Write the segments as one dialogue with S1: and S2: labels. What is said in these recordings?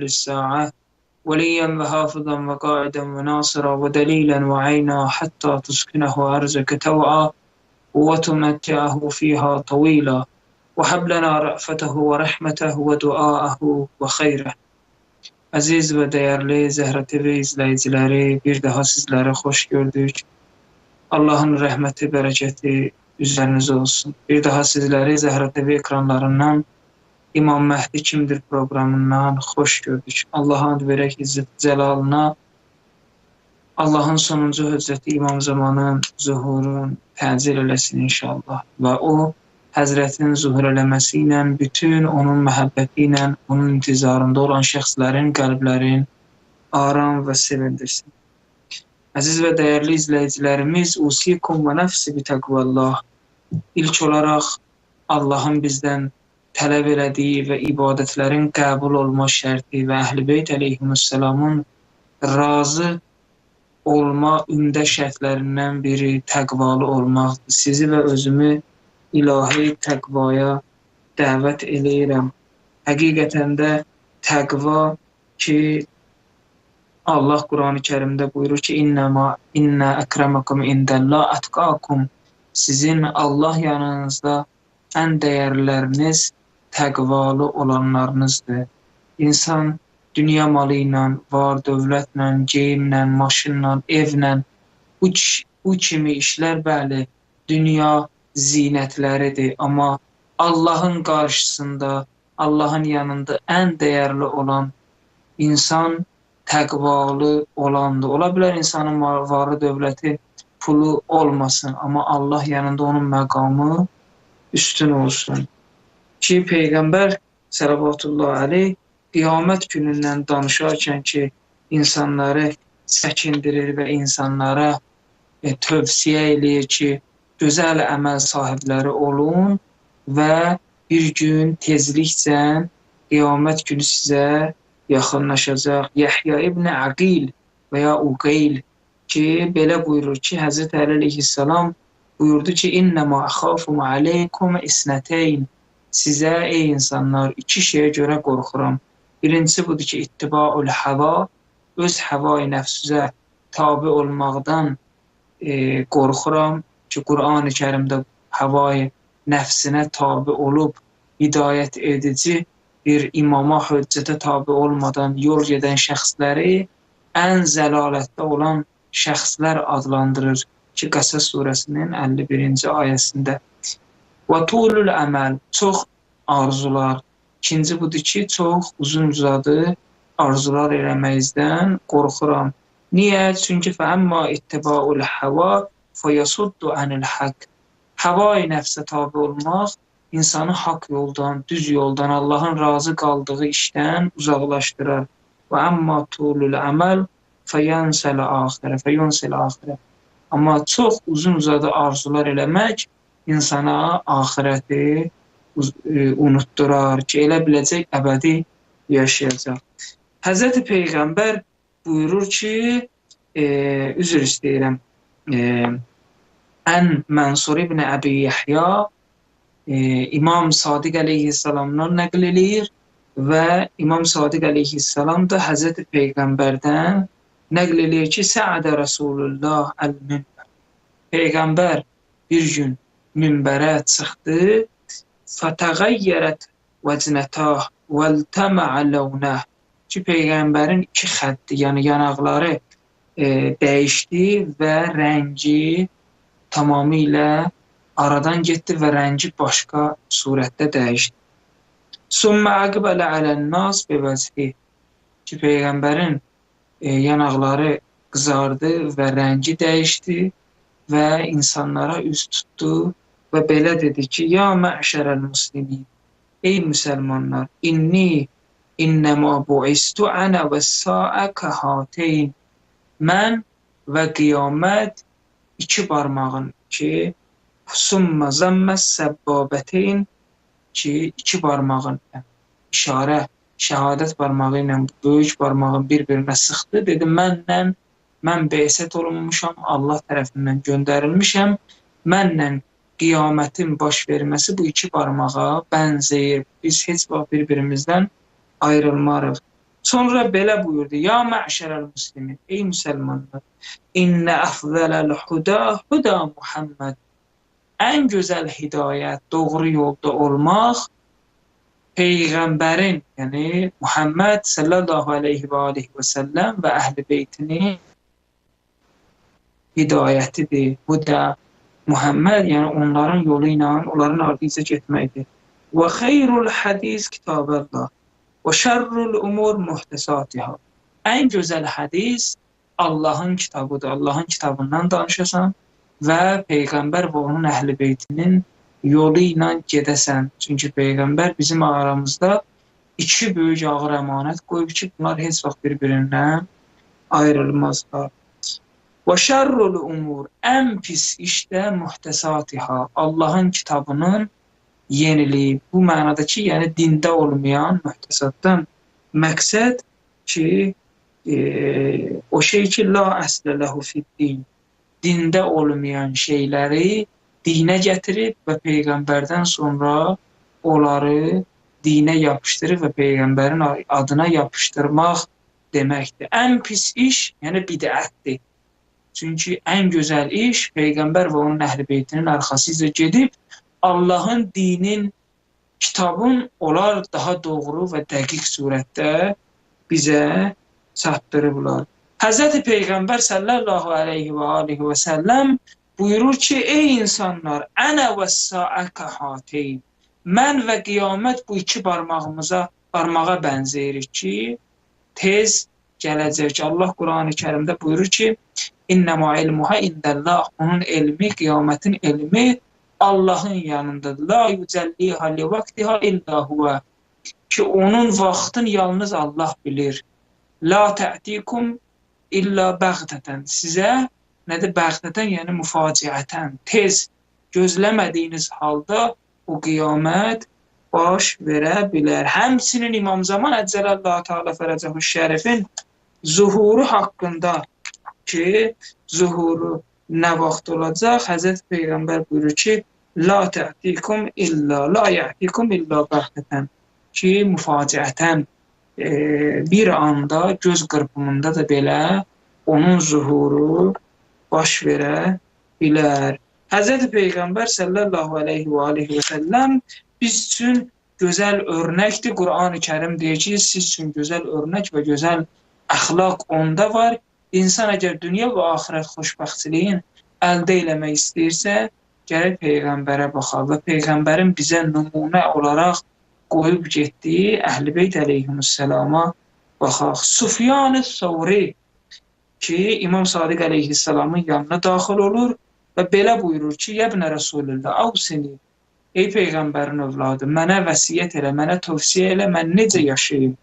S1: للساعة وليا وحافظا وقاعدا وناصرا ودليلا وعينا حتى تسكنه أرزك توعى وتمتعه فيها طويلا. وحبلنا رأفته ورحمته ودعاءه وخيره. عزيز وديرلي زهرة بيز لايزلاري بيرد هاسزلاري خوش كردوش اللهم رحمة bereketi üzerinize olsun. Bir daha sizleri Zehra TV ekranlarından İmam Mehdi kimdir programından hoş gördük. Allah'a ad verək izzət cəlalına Allahın sonuncu höccəti İmam Zamanın zuhurun təcil eləsin inşallah. Və o Həzrətin zuhur eləməsi ilə bütün onun məhəbbəti ilə onun intizarında olan şəxslərin qəlblərin aram və sevindirsin. Əziz və dəyərli izləyicilərimiz, usikum və nəfsi bi təqvallah. İlk olaraq Allahın bizdən tələb elədiyi və ibadətlərin qəbul olma şərti və Əhl-i Beyt əleyhissalamın razı olma ümdə şərtlərindən biri təqvalı olmaqdır. Sizi və özümü ilahi təqvaya dəvət eləyirəm. Həqiqətən də təqva ki Allah Qurani Kərimdə buyurur ki, "İnnəma inna əkramakum indəllah atqakum." Sizin Allah yanınızda ən dəyərləriniz təqvalı olanlarınızdır. İnsan dünya malı ilə, var dövlətlə, geyimlə, maşınla, evlə bu, bu kimi işlər bəli, dünya zinətləridir, amma Allahın qarşısında, Allahın yanında ən dəyərli olan insan təqvalı olandır. Ola bilər insanın varı dövləti, pulu olmasın, amma Allah yanında onun məqamı üstün olsun. Ki peyğəmbər Səlavatullah əleyh qiyamət günündən danışarkən ki, insanları səkindirir və insanlara e, tövsiyə eləyir ki, gözəl əməl sahibləri olun və bir gün tezliklə qiyamət günü sizə yaxınlaşacaq. Yəhya ibn Aqil və ya Uqeyl ki, belə buyurur ki, Həzrət Əli əleyhissalam buyurdu ki, "İnnəmə əxafum aleykum isnəteyn." Sizə ey insanlar iki şeyə görə qorxuram. Birincisi budur ki, ittibaul hava, öz həvai nəfsüzə tabe olmaqdan e, qorxuram ki, Qur'an-ı Kərimdə həvai nəfsinə tabe olub hidayət edici bir imama höccətə tabe olmadan yol gedən şəxsləri ən zəlalətdə olan şəxslər adlandırır ki, Qəsəs surəsinin 51-ci ayəsində. Və tulul əməl, çox arzular. İkinci budur ki, çox uzun uzadı arzular eləməyizdən qorxuram. Niyə? Çünki fəəmmə ittibaul həva fəyasuddu anil haqq. Həvai nəfsə tabe olmaq insanı haqq yoldan, düz yoldan, Allahın razı qaldığı işdən uzaqlaşdırar. Və amma tulul əməl fəyansəl axirə, fəyansəl axirə. Amma çox uzun uzadı arzular eləmək insana axirəti unutdurar ki, elə biləcək əbədi yaşayacaq. Həzrəti Peyğəmbər buyurur ki, e, üzr istəyirəm, e, ən Mənsur ibn Əbi Yəhya e, İmam Sadiq əleyhissalamdan nəql eləyir və İmam Sadiq əleyhissalam da Həzrəti Peyğəmbərdən nəql eləyir ki, Səədə Rasulullah əl-minbər. Peyğəmbər bir gün minbərə çıxdı, fətəğəyyərət vəcinətah vəltəməə ləvnəh ki, Peyğəmbərin iki xətti, yəni yanaqları e, dəyişdi və rəngi tamamilə aradan getdi və rəngi başqa surətdə dəyişdi. Summa aqbala alan-nas bi vəzhi ki, Peyğəmbərin e, yanaqları qızardı və rəngi dəyişdi və insanlara üz tutdu və belə dedi ki, ya məşərəl muslimin, ey müsəlmanlar, inni innəmə buistu ənə və saə kəhateyn, mən və qiyamət iki barmağın ki, summa zəmmə səbbabəteyn ki, iki barmağın işarə, şəhadət barmağı ilə böyük barmağın bir-birinə sıxdı. Dedi, mənlə, mən beysət olunmuşam, Allah tərəfindən göndərilmişəm, mənlə qiyamətin baş verməsi bu iki barmağa bənzəyir. Biz heç vaxt bir-birimizdən ayrılmarıq. Sonra belə buyurdu: "Ya məşərəl muslimin, ey müsəlmanlar, İnnə əfzələl huda huda Muhammed." Ən gözəl hidayət, doğru yolda olmaq peyğəmbərin, yəni Muhammed sallallahu alayhi və alihi və səlləm və əhli beytinin hidayətidir. Bu da Muhammed, yəni onların yolu ilə, onların ardınca getməkdir. Və xeyrul hadis kitabəllah və şərrul umur muhtesatiha. Ən gözəl hədis Allahın kitabıdır. Allahın kitabından danışasan və peyğəmbər və onun əhli beytinin yolu ilə gedəsən. Çünki peyğəmbər bizim aramızda iki böyük ağır əmanət qoyub ki, bunlar heç vaxt bir-birindən ayrılmazlar. Və şərrul umur ən pis işdə muhtesatiha. Allahın kitabının yeniliyi. Bu mənada ki, yəni dində olmayan muhtesatdan məqsəd ki, e, o şey ki, la əslə ləhu fid-din. Dində olmayan şeyləri dinə gətirib və peyğəmbərdən sonra onları dinə yapışdırıb və peyğəmbərin adına yapışdırmaq deməkdir. Ən pis iş, yəni bidətdir. Çünki ən gözəl iş peyğəmbər və onun əhl-beytinin arxasınca gedib Allahın dinin, kitabın onlar daha doğru və dəqiq surətdə bizə çatdırıblar. Həzrəti Peyğəmbər sallallahu alayhi və alihi və səlləm buyurur ki, ey insanlar, ənə və saəkə hateyn. Mən və qiyamət bu iki barmağımıza, barmağa bənzəyirik ki, tez gələcək. Allah Qurani-Kərimdə buyurur ki, İnnəmə ilmuha indəllah. Onun elmi, qiyamətin elmi Allahın yanındadır. La yücəlliha li vaktiha illa huwa. Ki onun vaxtını yalnız Allah bilir. La ta'tikum illa bəğtətən. Sizə nədir bəğtətən, yəni müfaciətən, tez gözləmədiyiniz halda o qiyamət baş verə bilər. Həmsinin İmam Zaman Əccəlallahu Teala fərəcəhu şərifin zuhuru haqqında ki, zuhuru nə vaxt olacaq? Həzrət Peyğəmbər buyurur ki, la tə'tikum illa la ya'tikum illa bəhtətən ki, müfaciətən e, bir anda göz qırpımında da belə onun zuhuru baş verə bilər. Həzrət Peyğəmbər sallallahu alayhi və alihi və səlləm biz üçün gözəl örnəkdir. Qurani Kərim deyir ki, siz üçün gözəl örnək və gözəl əxlaq onda var. İnsan əgər dünya və axirət xoşbəxtliyin əldə eləmək istəyirsə, gərək peyğəmbərə baxaq və peyğəmbərin bizə nümunə olaraq qoyub getdiyi Əhlibeyt əleyhissalama baxaq. Sufyan Səvri ki, İmam Sadiq əleyhissalamın yanına daxil olur və belə buyurur ki, Yəbnə Rasulullah, avsini, ey peyğəmbərin övladı, mənə vəsiyyət elə, mənə tövsiyə elə, mən necə yaşayım?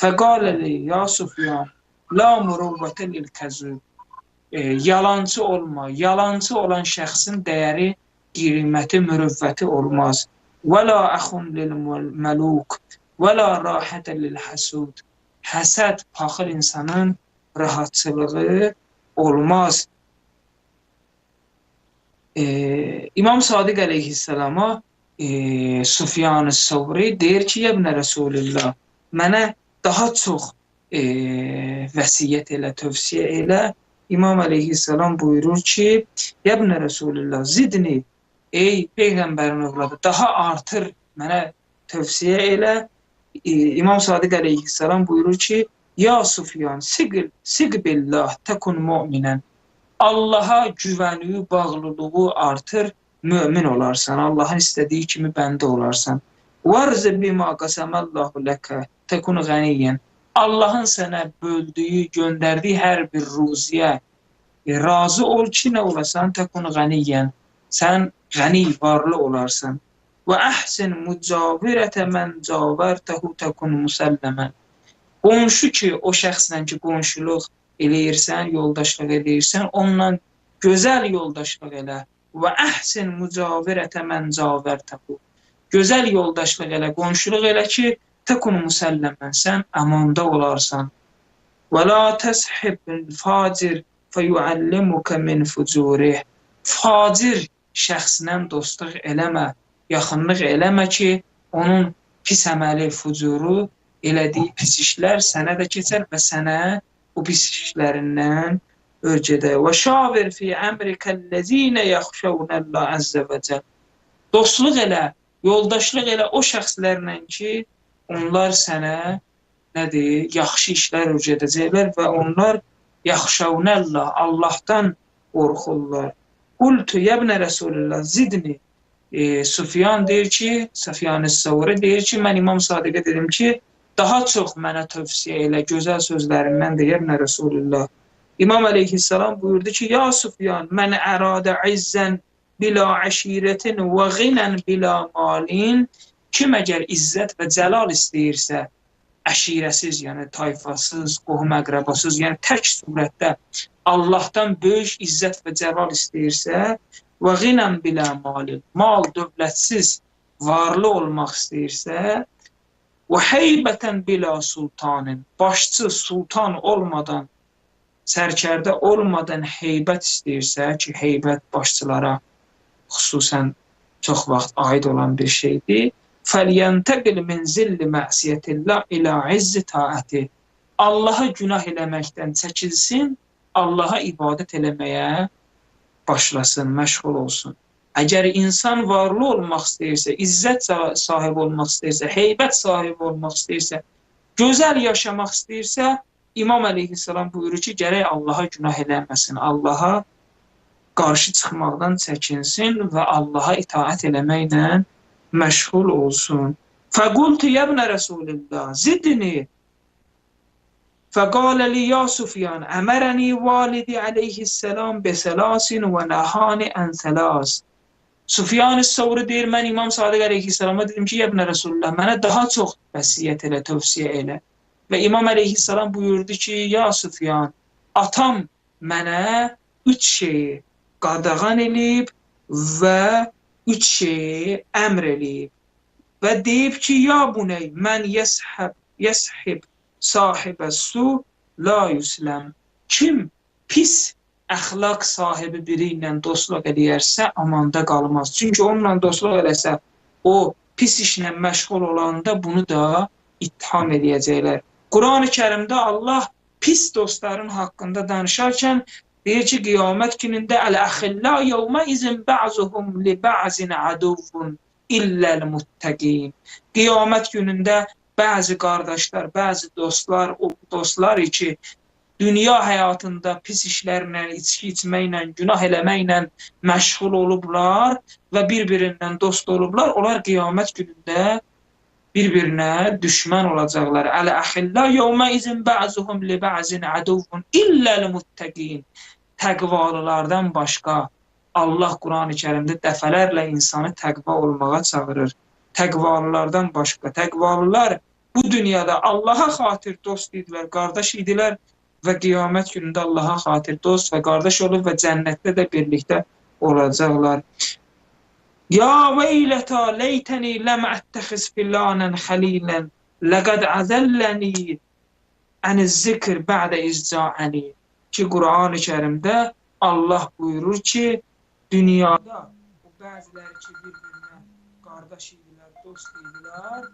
S1: Fəqalə li, ya Sufyan, La muruvvətə lil kəzub. E, yalancı olma. Yalancı olan şəxsin dəyəri, qiyməti, mürüvvəti olmaz. Və la əxun lil məluk. Və la rahətə lil həsud. Həsəd, paxıl insanın rahatçılığı olmaz. E, İmam Sadiq əleyhissalama e, Sufyan-ı Savri deyir ki, Yəbnə Rasulullah, mənə daha çox e, vəsiyyət elə, tövsiyə elə. İmam əleyhissalam buyurur ki, Yəbnə Resulullah zidni, ey Peyğəmbərin övladı, daha artır mənə tövsiyə elə. E, İmam Sadiq əleyhissalam buyurur ki, Ya Sufyan, siqil, siqbillah, təkun mu'minən. Allaha güvənliyi, bağlılığı artır, mömin olarsan. Allahın istədiyi kimi bəndə olarsan. Varz bima qasamallahu ləkə, təkun ğəniyən. Allahın sənə böldüyü, göndərdiyi hər bir ruziyə e, razı ol ki, nə olasan, təkun qəniyyən. Sən qəni, varlı olarsan. Və əhsin mücavirətə mən cavərtəhu təkun musəlləmən. Qonşu ki, o şəxslə ki, qonşuluq eləyirsən, yoldaşlıq edirsən, onunla gözəl yoldaşlıq elə. Və əhsin mücavirətə mən cavərtəhu. Gözəl yoldaşlıq elə, qonşuluq elə ki, təkun musəlləmən, sən əmanda olarsan. Və la təshibbil facir fəyuəllimuka min fucurih. Facir şəxslə dostluq eləmə, yaxınlıq eləmə ki, onun pis əməli, fucuru elədiyi pis işlər sənə də keçər və sənə bu pis işlərindən ölkədə və şavir fi əmrikəllezine yaxşavunəllah əzzə və cəl. Dostluq elə, yoldaşlıq elə o şəxslərlə ki, onlar sənə nədir, yaxşı işlər öyrədəcəklər və onlar yaxşavunəllah, Allahdan qorxurlar. Qultu yəbnə Resulullah zidni. E, Sufyan deyir ki, Sufyan Səvri deyir ki, mən İmam Sadiqə dedim ki, daha çox mənə tövsiyə elə gözəl sözlərindən deyir nə Resulullah. İmam əleyhissalam buyurdu ki, ya Sufyan, mən əradə izzən bila əşirətin və ghinən bila malin, kim əgər izzət və cəlal istəyirsə, əşirəsiz, yəni tayfasız, qohum əqrəbasız, yəni tək surətdə Allahdan böyük izzət və cəlal istəyirsə, və ghinən bilə malin, mal dövlətsiz, varlı olmaq istəyirsə, və heybətən bilə sultanın, başçı sultan olmadan sərkərdə olmadan heybət istəyirsə ki, heybət başçılara xüsusən çox vaxt aid olan bir şeydir. Fəlyəntəqil min zilli məsiyyətillah ilə izzi taəti. Allaha günah eləməkdən çəkilsin, Allaha ibadət eləməyə başlasın, məşğul olsun. Əgər insan varlı olmaq istəyirsə, izzət sahibi olmaq istəyirsə, heybət sahibi olmaq istəyirsə, gözəl yaşamaq istəyirsə, İmam əleyhissalam buyurur ki, gərək Allaha günah eləməsin, Allaha qarşı çıxmaqdan çəkinsin və Allaha itaət eləməklə məşğul olsun. Fəqultu yəbnə Rəsulillah, zidni. Fəqalə li ya Sufyan, əmərəni validi əleyhissalam besəlasin və nəhani ən səlas. Sufyan Səvri deyir, mən İmam Sadiq əleyhissalama dedim ki, yəbnə Resulullah, mənə daha çox vəsiyyət elə, tövsiyə elə. Və İmam əleyhissalam buyurdu ki, ya Sufyan, atam mənə üç şeyi qadağan eləyib və üç şeyi əmr eləyib. Və deyib ki, ya buney, mən yəshəb, yəshib sahibə su la yusləm. Kim pis əxlaq sahibi biri ilə dostluq eləyərsə, amanda qalmaz. Çünki onunla dostluq eləsə, o pis işlə məşğul olanda bunu da ittiham edəcəklər. Qurani-Kərimdə Allah pis dostların haqqında danışarkən deyir ki, qiyamət günündə əl-əxillə yevmə izin ba'zuhum li ba'zin aduvun illəl muttəqin. Qiyamət günündə bəzi qardaşlar, bəzi dostlar, o dostlar ki, dünya həyatında pis işlərlə, içki içməklə, günah eləməklə məşğul olublar və bir-birindən dost olublar. Onlar qiyamət günündə bir-birinə düşmən olacaqlar. Əl-əxillə yevmə izin bə'zuhum li bə'zin aduvun illəl muttəqin. Təqvalılardan başqa Allah Qurani-Kərimdə dəfələrlə insanı təqva olmağa çağırır. Təqvalılardan başqa. Təqvalılar bu dünyada Allaha xatir dost idilər, qardaş idilər və qiyamət günündə Allaha xatir dost və qardaş olub və cənnətdə də birlikdə olacaqlar. Ya veyleta leyteni lem ettehiz fillanen halilen legad azelleni aniz zikr ba'de izca'eni ki Qur'an-ı Kerimdə Allah buyurur ki dünyada o bəzilər ki bir-birinə qardaş idilər, dost idilər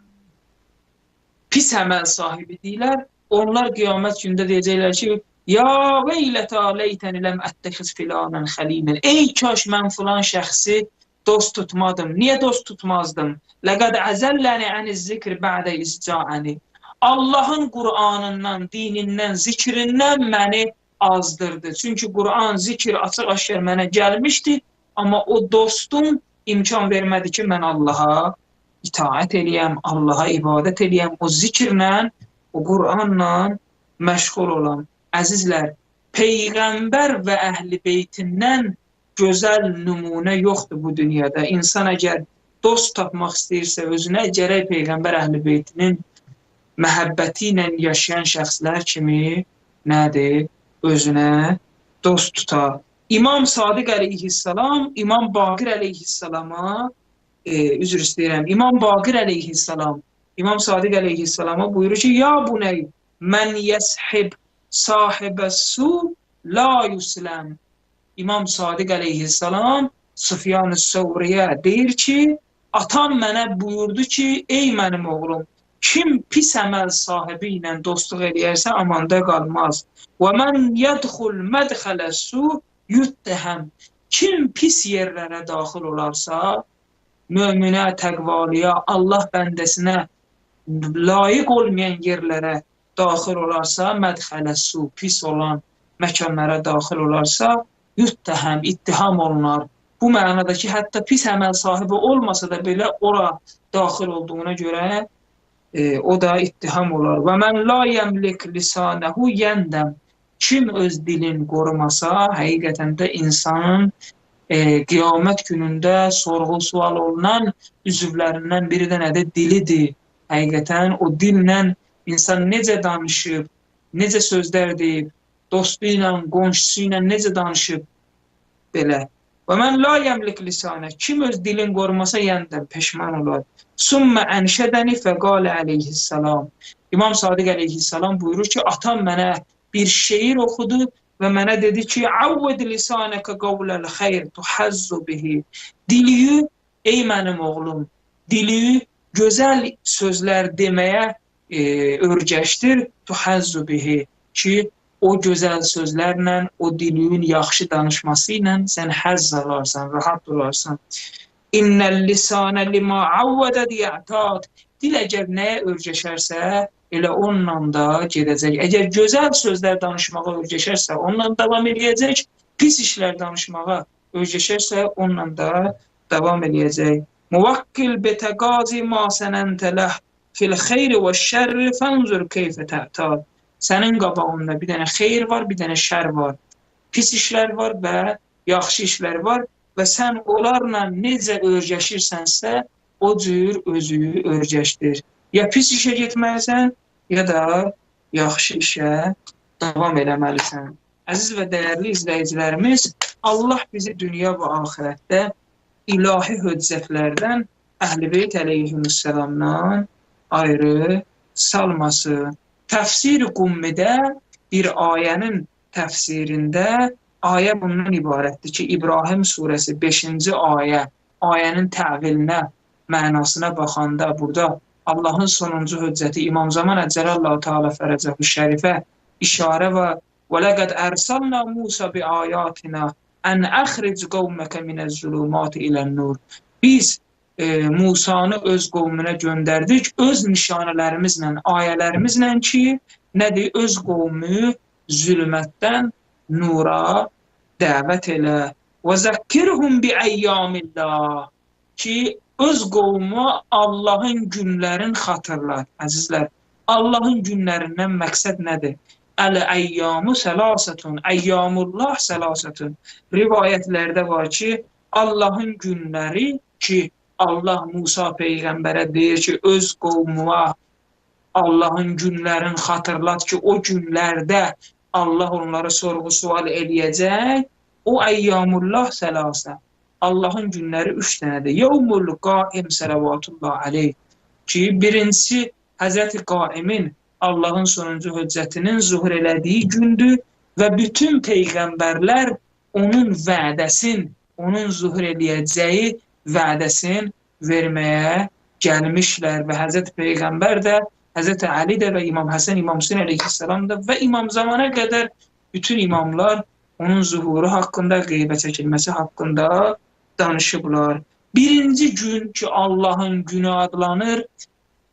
S1: pis əməl sahibi deyilər onlar qiyamət gündə deyəcəklər ki Ya veyleta leyteni lem ettehiz filanen halilen Ey kaş mən filan şəxsi dost tutmadım. Niyə dost tutmazdım? Ləqəd əzəlləni əniz zikr bə'də isca'əni. Allahın Qur'anından, dinindən, zikrindən məni azdırdı. Çünki Qur'an, zikr açıq-aşkar mənə gəlmişdi, amma o dostum imkan vermədi ki, mən Allaha itaət eləyəm, Allaha ibadət eləyəm. O zikirlə, o Qur'anla məşğul olam. Əzizlər, Peyğəmbər və əhl-i beytindən gözəl nümunə yoxdur bu dünyada. İnsan əgər dost tapmaq istəyirsə özünə gərək peyğəmbər əhl-beytinin məhəbbəti ilə yaşayan şəxslər kimi nədir? Özünə dost tuta. İmam Sadiq əleyhissalam, İmam Baqir əleyhissalama e, üzr istəyirəm. İmam Baqir əleyhissalam, İmam Sadiq əleyhissalama buyurur ki: "Ya buney, mən yəshib sahibəs su la yuslam." İmam Sadiq əleyhissalam Sufyan-ı Səvriyə deyir ki, atam mənə buyurdu ki, ey mənim oğlum, Kim pis əməl sahibi ilə dostluq eləyərsə amanda qalmaz. Və men yedxul mədxələ su yuttəhəm. Kim pis yerlərə daxil olarsa, möminə, təqvalıya, Allah bəndəsinə layiq olmayan yerlərə daxil olarsa, mədxələ su, pis olan məkanlara daxil olarsa, yuttəhəm, ittiham olunar. Bu mənada ki, hətta pis əməl sahibi olmasa da belə ora daxil olduğuna görə e, o da ittiham olar. Və mən la yəmlik lisanəhu yəndəm. Kim öz dilin qorumasa, həqiqətən də insanın e, qiyamət günündə sorğu-sual olunan üzvlərindən biri də nədir? Dilidir. Həqiqətən o dillə insan necə danışıb, necə sözlər deyib, dostu ilə, qonşusu ilə necə danışıb belə. Və mən la yəmlik lisanə. Kim öz dilin qorumasa, də peşman olar. Summa ənşədəni fəqalə əleyhissalam. İmam Sadiq əleyhissalam buyurur ki, atam mənə bir şeir oxudu və mənə dedi ki, "Avved lisanaka qawlal xeyr tuhazzu bihi." Diliyi ey mənim oğlum, diliyi gözəl sözlər deməyə e, örgəşdir, tuhazzu bihi ki, o gözəl sözlərlə, o diliyin yaxşı danışması ilə sən həzz alarsan, rahat olarsan. İnnəl lisanə limə avvədəd yətad. Dil əgər nəyə örgəşərsə, elə onunla da gedəcək. Əgər gözəl sözlər danışmağa örgəşərsə, onunla davam eləyəcək. Pis işlər danışmağa örgəşərsə, onunla da davam eləyəcək. Muvakkil betəqazi ma sənəntələh fil xeyri və şərri fənzur keyfə tə'tad. Sənin qabağında bir dənə xeyir var, bir dənə şər var. Pis işlər var və yaxşı işlər var və sən onlarla necə örgəşirsənsə, o cür özünü örgəşdir. Ya pis işə getməlisən, ya da yaxşı işə davam eləməlisən. Əziz və dəyərli izləyicilərimiz, Allah bizi dünya və axirətdə ilahi höccətlərdən Əhl-i əleyhissalamdan ayrı salması. Təfsir Qummidə bir ayənin təfsirində ayə bundan ibarətdir ki, İbrahim surəsi 5-ci ayə, ayənin təvilinə, mənasına baxanda burada Allahın sonuncu höccəti İmam Zaman Əcəlallahu Teala fərəcəhu şərifə işarə və və ləqəd ərsalna Musa bi ayatina ən əxric qavməkə minəz-zulumat ilən-nur. Biz e, Musanı öz qovmunə göndərdik, öz nişanələrimizlə, ayələrimizlə ki, nədir? Öz qovmu zülmətdən nura dəvət elə və zəkkirhum bi əyyamillah ki, öz qovmu Allahın günlərin xatırlar. Əzizlər, Allahın günlərindən məqsəd nədir? Əl-əyyamu səlasətun, əyyamullah səlasətun. Rivayətlərdə var ki, Allahın günləri ki, Allah Musa peyğəmbərə deyir ki, öz qovmuna Allahın günlərin xatırlat ki, o günlərdə Allah onları sorğu-sual eləyəcək. O əyyamullah sələsə. Allahın günləri 3 dənədir. Yevmul qaim salavatullah aleyh. Ki, birincisi Həzrəti Qaimin Allahın sonuncu höccətinin zuhur elədiyi gündür və bütün peyğəmbərlər onun vədəsin, onun zuhur eləyəcəyi vədəsin verməyə gəlmişlər və Həzrət Peyğəmbər də Hz. Ali də və İmam Həsən, İmam Hüseyin əleyhissalam da və İmam Zamana qədər bütün imamlar onun zuhuru haqqında, qeybə çəkilməsi haqqında danışıblar. Birinci gün ki, Allahın günü adlanır,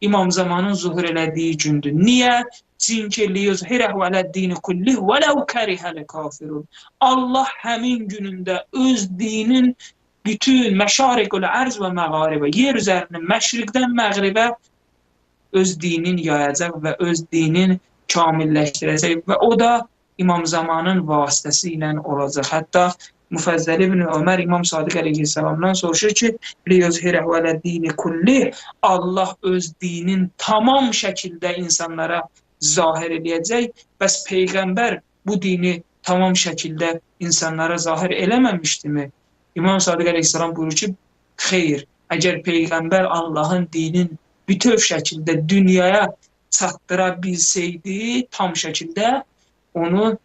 S1: İmam Zamanın zuhur elədiyi gündür. Niyə? Çünki liyuzhirəhu aləd-dini kullih və ləv kərihəl kafirun. Allah həmin günündə öz dinin bütün məşariqül ərz və məğaribə, yer üzərinin məşriqdən məğribə öz dinin yayacaq və öz dinin kamilləşdirəcək və o da İmam Zamanın vasitəsi ilə olacaq. Hətta Müfəzzəl ibn Ömər İmam Sadiq əleyhissalamdan soruşur ki, "Liyuzhirəhu alə-dini kulli" Allah öz dinin tamam şəkildə insanlara zahir eləyəcək. Bəs peyğəmbər bu dini tamam şəkildə insanlara zahir eləməmişdimi? İmam Sadiq əleyhissalam buyurur ki, xeyr, əgər peyğəmbər Allahın dinin bütöv şəkildə dünyaya çatdıra bilsəydi, tam şəkildə onu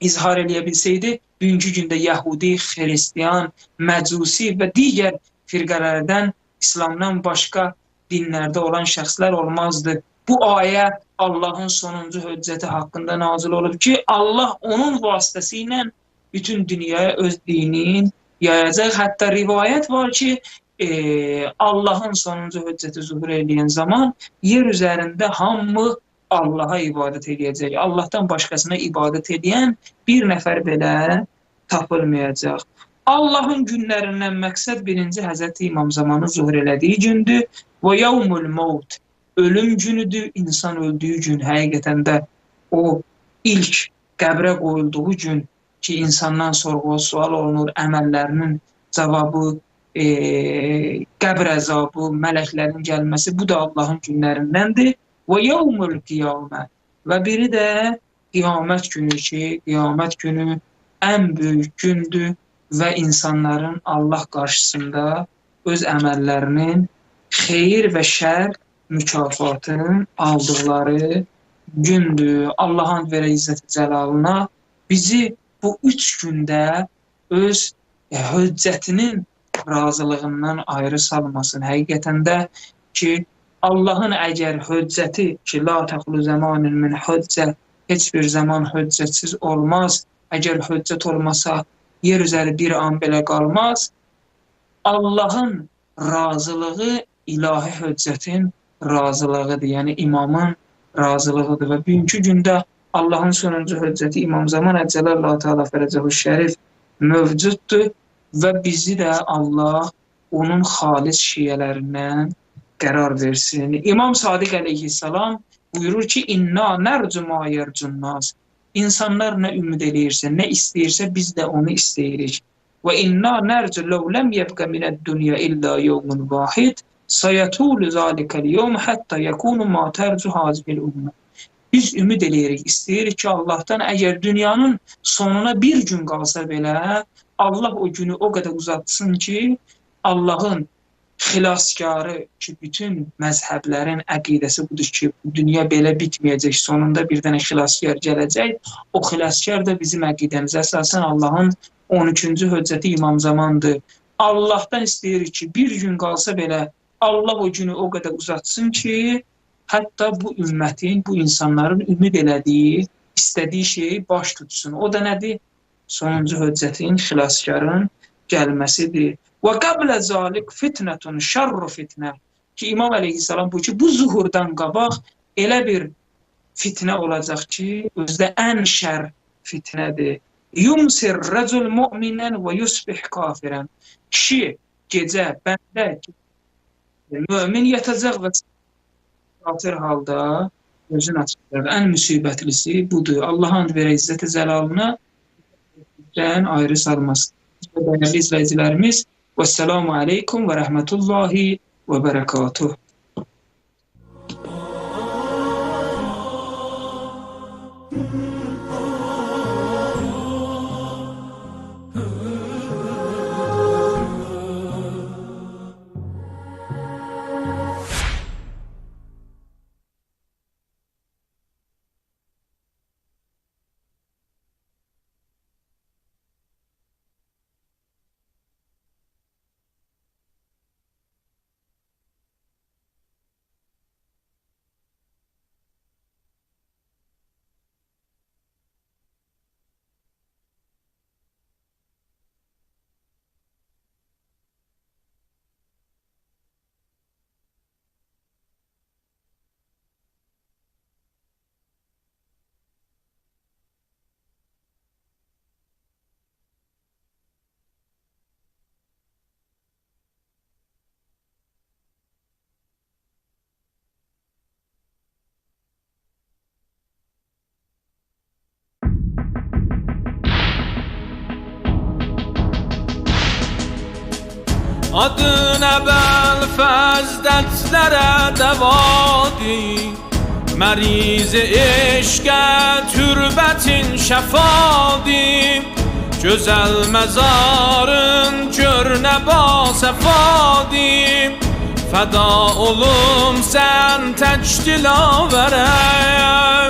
S1: izhar eləyə bilsəydi, bugünkü gündə Yəhudi, Xristian, Məcusi və digər firqələrdən İslamdan başqa dinlərdə olan şəxslər olmazdı. Bu ayə Allahın sonuncu höccəti haqqında nazil olub ki, Allah onun vasitəsilə bütün dünyaya öz dinini yayacaq. Hətta rivayət var ki, e, Allahın sonuncu höccəti zuhur edən zaman yer üzərində hamı Allaha ibadət edəcək. Allahdan başqasına ibadət edən bir nəfər belə tapılmayacaq. Allahın günlərindən məqsəd birinci Həzrəti İmam zamanı zuhur elədiyi gündür. Və yevmul maut ölüm günüdür. İnsan öldüyü gün həqiqətən də o ilk qəbrə qoyulduğu gün ki, insandan sorğu sual olunur, əməllərinin cavabı, e, qəbr əzabı, mələklərin gəlməsi bu da Allahın günlərindəndir. Və yevmul qiyamə və biri də qiyamət günü ki, qiyamət günü ən böyük gündür və insanların Allah qarşısında öz əməllərinin xeyir və şər mükafatının aldıqları gündür. Allahın verə izzət cəlalına bizi bu üç gündə öz e, höccətinin razılığından ayrı salmasın. Həqiqətən də ki, Allahın əgər höccəti ki, la təqulu zəmanın min höccə heç bir zaman höccətsiz olmaz. Əgər höccət olmasa, yer üzəri bir an belə qalmaz. Allahın razılığı ilahi höccətin razılığıdır. Yəni imamın razılığıdır və bugünkü gündə Allahın sonuncu höccəti İmam Zaman Əcəlallahu Teala Fərəcəhu Şərif mövcuddur və bizi də Allah onun xalis şiyələrindən qərar versin. İmam Sadiq əleyhissalam buyurur ki, inna nərcu ma yercun nas. İnsanlar nə ümid eləyirsə, nə istəyirsə biz də onu istəyirik. Və inna nərcu law lam yabqa min ad-dunya illa yawmun wahid sayatulu zalikal yawm hatta yakunu ma tercu hazbil ummah. Biz ümid eləyirik, istəyirik ki, Allahdan əgər dünyanın sonuna bir gün qalsa belə, Allah o günü o qədər uzatsın ki, Allahın xilaskarı ki, bütün məzhəblərin əqidəsi budur ki, dünya belə bitməyəcək, sonunda bir dənə xilaskar gələcək. O xilaskar da bizim əqidəmizə əsasən Allahın 13-cü höccəti İmam Zamandır. Allahdan istəyirik ki, bir gün qalsa belə Allah o günü o qədər uzatsın ki, hətta bu ümmətin, bu insanların ümid elədiyi, istədiyi şeyi baş tutsun. O da nədir? Sonuncu höccətin, xilaskarın gəlməsidir. Və qablə zalik fitnətun şərru fitnə. Ki İmam əleyhissalam bu ki, bu zuhurdan qabaq elə bir fitnə olacaq ki, özdə ən şər fitnədir. Yumsir rəcul mu'minən və yusbih kafirən. Kişi gecə bəndə mömin yatacaq və kafir halda gözün açacaq. Ən müsibətlisi budur. Allahın verə izzət-i cəlalına ayrı salması. Dəyərli izləyicilərimiz, Vəssalamu aleykum və rəhmətullahi və bərəkatuh.
S2: Adına belfez dertlere devadi مریض عشق تربتین شفادی جزل مزارن کر نبا سفادی فدا علوم سن تجدیل آوره